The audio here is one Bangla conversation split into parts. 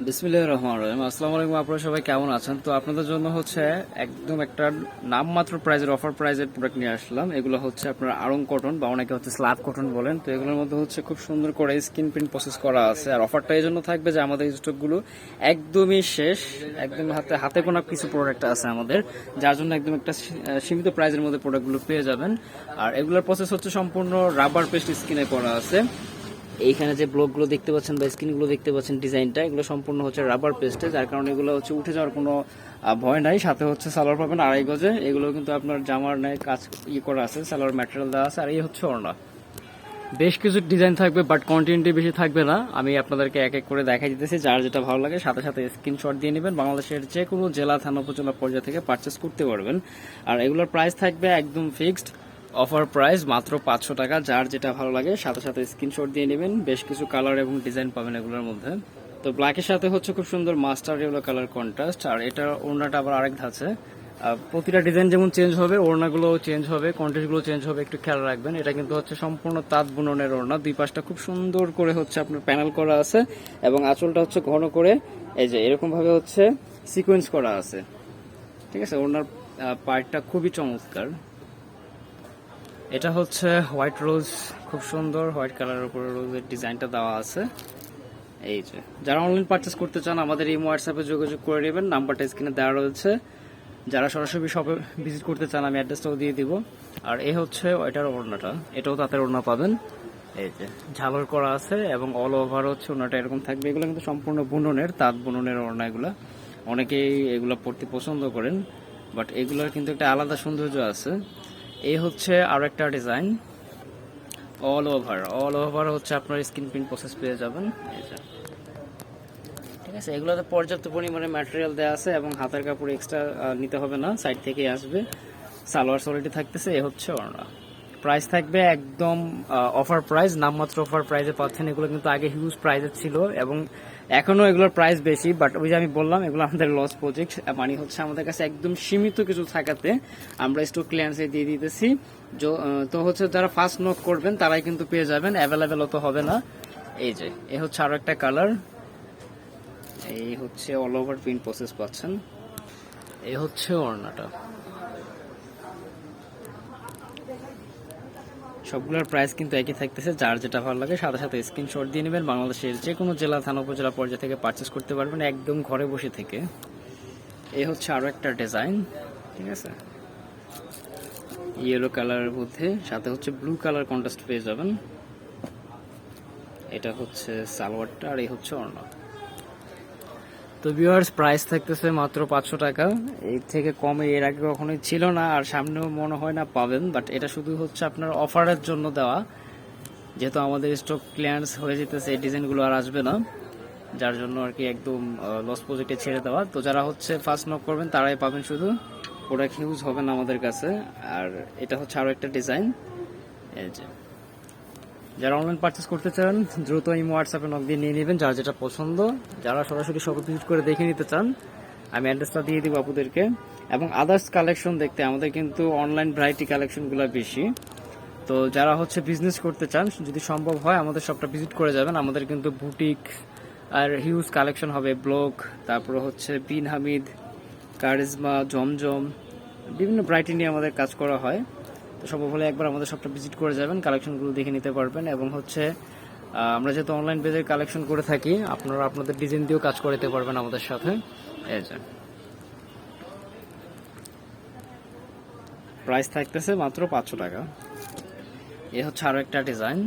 বিসমিল্লাহির রহমানির রহিম। আসসালামু আলাইকুম, আপনারা সবাই কেমন আছেন? তো আপনাদের জন্য হচ্ছে একদম একটা নামমাত্র প্রাইজের অফার প্রাইজের প্রোডাক্ট নিয়ে আসলাম। এগুলো হচ্ছে আপনার আড়ং কটন বা অনেকে হচ্ছে স্ল্যাব কটন বলেন। তো এগুলোর মধ্যে হচ্ছে খুব সুন্দর করে স্কিন প্রিন্ট প্রসেস করা আছে। আর অফারটা এই জন্য থাকবে যে আমাদের স্টকগুলো একদমই শেষ, একদম হাতে হাতে গোনা কিছু প্রোডাক্ট আছে আমাদের। যার জন্য একদম একটা সীমিত প্রাইজের মধ্যে প্রোডাক্টগুলো পেয়ে যাবেন। আর এগুলোর প্রসেস হচ্ছে সম্পূর্ণ রাবার পেস্ট স্কিনে করা আছে। এইখানে যে ব্লকগুলো দেখতে পাচ্ছেন বা স্ক্রিনগুলো দেখতে পাচ্ছেন ডিজাইনটা, এগুলো সম্পূর্ণ হচ্ছে রাবার পেস্টে যার কারণে এগুলো হচ্ছে উঠে যাওয়ার কোনো ভয় নাই। সাথে হচ্ছে সালোয়ার পাবেন আড়াই গজে। এগুলো কিন্তু আপনার জামার নেয় কাজ ইয়ে করা আছে, সালোয়ার ম্যাটেরিয়াল দেওয়া আছে, আর এই হচ্ছে ওড়না। বেশ কিছু ডিজাইন থাকবে বাট কন্টিনিউটি বেশি থাকবে না। আমি আপনাদেরকে এক এক করে দেখাই দিতেছি, যার যেটা ভালো লাগে, সাথে সাথে স্ক্রিনশট দিয়ে নেবেন। বাংলাদেশের যে কোনো জেলা, থানা, উপজেলা পর্যায়ে থেকে পারচেস করতে পারবেন। আর এগুলোর প্রাইস থাকবে একদম ফিক্সড অফার প্রাইস মাত্র পাঁচশো টাকা, যার যেটা ভালো লাগে সাথে সাথে স্ক্রিনশট দিয়ে নেবেন। বেশ কিছু কালার এবং ডিজাইন পাবেন এগুলোর মধ্যে। তো ব্ল্যাকের সাথে হচ্ছে খুব সুন্দর মাস্টার ইয়েলো কালার কন্ট্রাস্ট আর এটার ওড়নাটা আবার আরেক ধাঁচে। প্রতিটা ডিজাইন যেমন চেঞ্জ হবে, ওড়নাগুলো চেঞ্জ হবে কন্টেন্টগুলো চেঞ্জ হবে, একটু খেয়াল রাখবেন। এটা কিন্তু হচ্ছে সম্পূর্ণ তাঁত বুননের ওড়না। দুই পাশটা খুব সুন্দর করে হচ্ছে আপনার প্যানেল করা আছে এবং আঁচলটা হচ্ছে ঘন করে, এই যে এরকমভাবে হচ্ছে সিকোয়েন্স করা আছে। ঠিক আছে? ওড়নার পার্টটা খুবই চমৎকার। এটা হচ্ছে হোয়াইট রোজ, খুব সুন্দর। হোয়াইট কালারের উপরে রোজের ডিজাইনটা দেওয়া আছে। এই যে, যারা অনলাইন পারচেস করতে চান, আমাদের এই হোয়াটসঅ্যাপে যোগাযোগ করে নেবেন। নাম্বারটা স্ক্রিনে দেওয়া রয়েছে। যারা সরাসরি শপে ভিজিট করতে চান, আমি অ্যাড্রেসটাও দিয়ে দিব। আর এই হচ্ছে ওইটার ওড়নাটা। এটাও তাঁতের ওড়না পাবেন। এই যে, ঝালর করা আছে এবং অল ওভার হচ্ছে ওড়নাটা এরকম থাকবে। এগুলো কিন্তু সম্পূর্ণ বুননের, তাঁত বুননের ওড়না এগুলো। অনেকেই এগুলো পড়তে পছন্দ করেন। বাট এগুলোর কিন্তু একটা আলাদা সৌন্দর্য আছে। এই হচ্ছে আর একটা design. All over all over হচ্ছে আপনার স্ক্রিন প্রিন্ট প্রসেস পেয়ে যাবেন। ঠিক আছে, এগুলোতে পর্যাপ্ত পরিমাণে ম্যাটেরিয়াল দেওয়া আছে এবং হাতের কাপড় এক্সট্রা নিতে হবে না সাইড থেকেই আসবে। সালোয়ার সলিটি থাকতেছে, এ হচ্ছে ওড়না। প্রাইস থাকবে একদম অফার প্রাইস নামমাত্র অফার প্রাইসে পাচ্ছেন এগুলো কিন্তু আগে হিউজ প্রাইসে ছিল এবং এখনও এগুলোর প্রাইস বেশি বাট ওই যে আমি বললাম, এগুলো আমাদের লস প্রজেক্ট মানে হচ্ছে আমাদের কাছে একদম সীমিত কিছু থাকাতে আমরা স্টক ক্লিয়ারেন্সে দিয়ে দিতেছি। তো হচ্ছে যারা ফার্স্ট নোট করবেন, তারাই কিন্তু পেয়ে যাবেন। অ্যাভেলেবেল তো হবে না। এই যে, এ হচ্ছে আরও একটা কালার এই হচ্ছে অল ওভার প্রিন্ট প্রসেস পাচ্ছেন। এই হচ্ছে ওড়নাটা। সবগুলোর প্রাইস কিন্তু একই থাকতেছে, যার যেটা ভালো লাগে সাথে সাথে স্ক্রিনশট দিয়ে নেবেন। বাংলাদেশের যে কোনো জেলা, থানা, উপজেলা, পর্যায়ে থেকে পারচেস করতে পারবেন, একদম ঘরে বসে থেকে। এই হচ্ছে আরও একটা ডিজাইন ঠিক আছে? ইয়েলো কালারের মধ্যে, সাথে হচ্ছে ব্লু কালার কন্ট্রাস্ট পেয়ে যাবেন। এটা হচ্ছে সালোয়ারটা আর এই হচ্ছে ওড়না। তো ভিউয়ার্স প্রাইস থাকতেছে মাত্র পাঁচশো টাকা। এর থেকে কমে এর আগে কখনোই ছিল না, আর সামনেও মনে হয় না পাবেন বাট এটা শুধু হচ্ছে আপনার অফারের জন্য দেওয়া। যেহেতু আমাদের স্টক ক্লিয়ারেন্স হয়ে যেতেছে, এই ডিজাইনগুলো আর আসবে না, যার জন্য আর কি একদম লস প্রজেক্টে ছেড়ে দেওয়া। তো যারা হচ্ছে ফার্স্ট নক করবেন, তারাই পাবেন শুধু। প্রোডাক্ট হিউজ হবে না আমাদের কাছে, আর এটা হচ্ছে আরও একটা ডিজাইন এই যে। যারা অনলাইন পারচেস করতে চান, দ্রুত এই হোয়াটসঅ্যাপে নক দিয়ে নিয়ে নেবেন যার যেটা পছন্দ। যারা সরাসরি শপ ভিজিট করে দেখে নিতে চান, আমি অ্যাড্রেসটা দিয়ে দিব আপুদেরকে। এবং আদার্স কালেকশন দেখতে, আমাদের কিন্তু অনলাইন ভ্যারাইটি কালেকশনগুলো বেশি। তো যারা হচ্ছে বিজনেস করতে চান, যদি সম্ভব হয়, আমাদের শপটা ভিজিট করে যাবেন। আমাদের কিন্তু বুটিক আর হিউজ কালেকশন হবে ব্লগ তারপরে হচ্ছে বিন হামিদ কারিজমা জমজম বিভিন্ন ভ্যারাইটি নিয়ে আমাদের কাজ করা হয়। তো সম্ভব হলে একবার আমাদের শপটা ভিজিট করে যাবেন, কালেকশনগুলো দেখে নিতে পারবেন এবং হচ্ছে আমরা যেহেতু অনলাইন পেজে কালেকশন করে থাকি, আপনারা আপনাদের ডিজাইন দিয়েও কাজ করতে পারবেন আমাদের সাথে। প্রাইস থাকতেছে মাত্র পাঁচশো টাকা। এ হচ্ছে আরও একটা ডিজাইন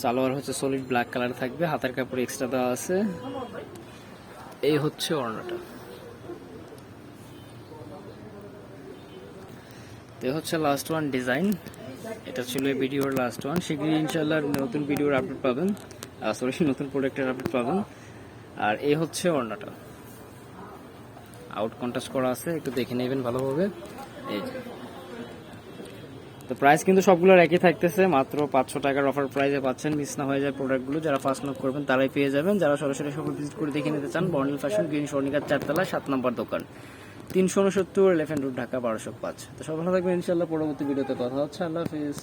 সালোয়ার হচ্ছে সলিড ব্ল্যাক কালার থাকবে, হাতের কাপড় এক্সট্রা দেওয়া আছে। এই হচ্ছে ওড়নাটা। তো হচ্ছে লাস্ট ওয়ান ডিজাইন এটা ছিল ভিডিওর লাস্ট ওয়ান শীঘ্রই ইনশাল্লাহ নতুন ভিডিওর আপডেট পাবেন। সরি নতুন প্রোডাক্টের আপডেট পাবেন। আর এই হচ্ছে ওড়নাটা। আউট কন্টাস্ট করা আছে, একটু দেখে নেবেন ভালোভাবে। এই যে। তো প্রাইস কিন্তু সবগুলোর একই থাকতেছে, মাত্র পাঁচশো টাকার অফার প্রাইসে পাচ্ছেন। মিস না হয়ে যায় প্রোডাক্টগুলো যারা ফার্স্ট নোট করবেন তারাই পেয়ে যাবেন। যারা সরাসরি সব ভিজিট করে দেখে নিতে চান বর্নিল ফ্যাশন গ্রিন স্বর্ণিকার চারতলা, সাত নম্বর দোকান। তিনশো উনসত্তর এলিফেন্ট রোড ঢাকা বারোশো পাঁচ। তো সব ভালো থাকবেন, ইনশাল্লাহ পরবর্তী ভিডিওতে কথা হচ্ছে। আল্লাহ হাফিজ।